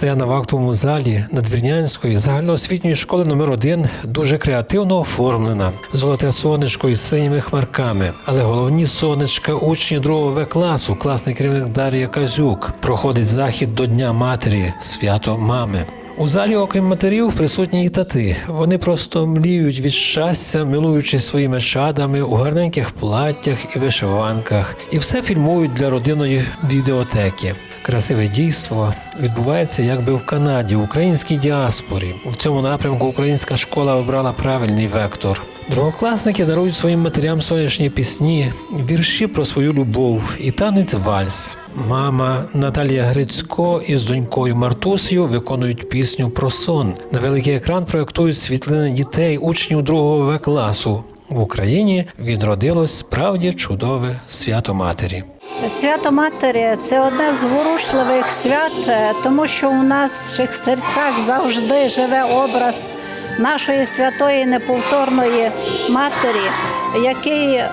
Сцена в актовому залі Надвірнянської загальноосвітньої школи номер 1 дуже креативно оформлена. Золоте сонечко із синіми хмарками. Але головні сонечка учні другого В класу, класний керівник Дар'я Казюк, проходить захід до Дня матері, свято мами. У залі, окрім матерів, присутні і тати. Вони просто мліють від щастя, милуючись своїми чадами у гарненьких платтях і вишиванках, і все фільмують для родинної відеотеки. Красиве дійство відбувається якби в Канаді, в українській діаспорі. У цьому напрямку українська школа обрала правильний вектор. Другокласники дарують своїм матерям сонячні пісні, вірші про свою любов і танець вальс. Мама Наталія Грицько із донькою Мартусею виконують пісню про сон. На великий екран проєктують світлини дітей, учнів другого В класу. В Україні відродилось справді чудове свято матері. Свято Матері це одне з ворушливих свят, е, тому що у наших серцях завжди живе образ нашої святої неповторної матері, який, е,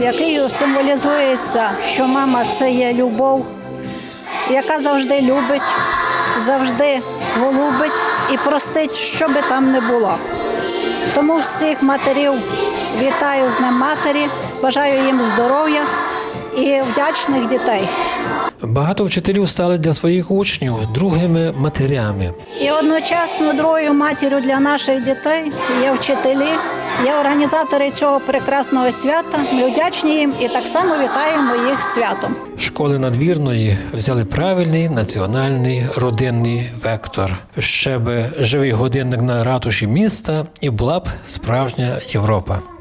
який символізується, що мама це є любов, яка завжди любить, завжди голубить і простить, що би там не було. Тому всіх матерів вітаю з Днем матері, бажаю їм здоров'я і вдячних дітей. Багато вчителів стали для своїх учнів другими матерями. І одночасно другою матір'ю для наших дітей є вчителі, є організатори цього прекрасного свята. Ми вдячні їм і так само вітаємо їх з святом. Школи надвірної взяли правильний національний родинний вектор. Ще би живий годинник на ратуші міста, і була б справжня Європа.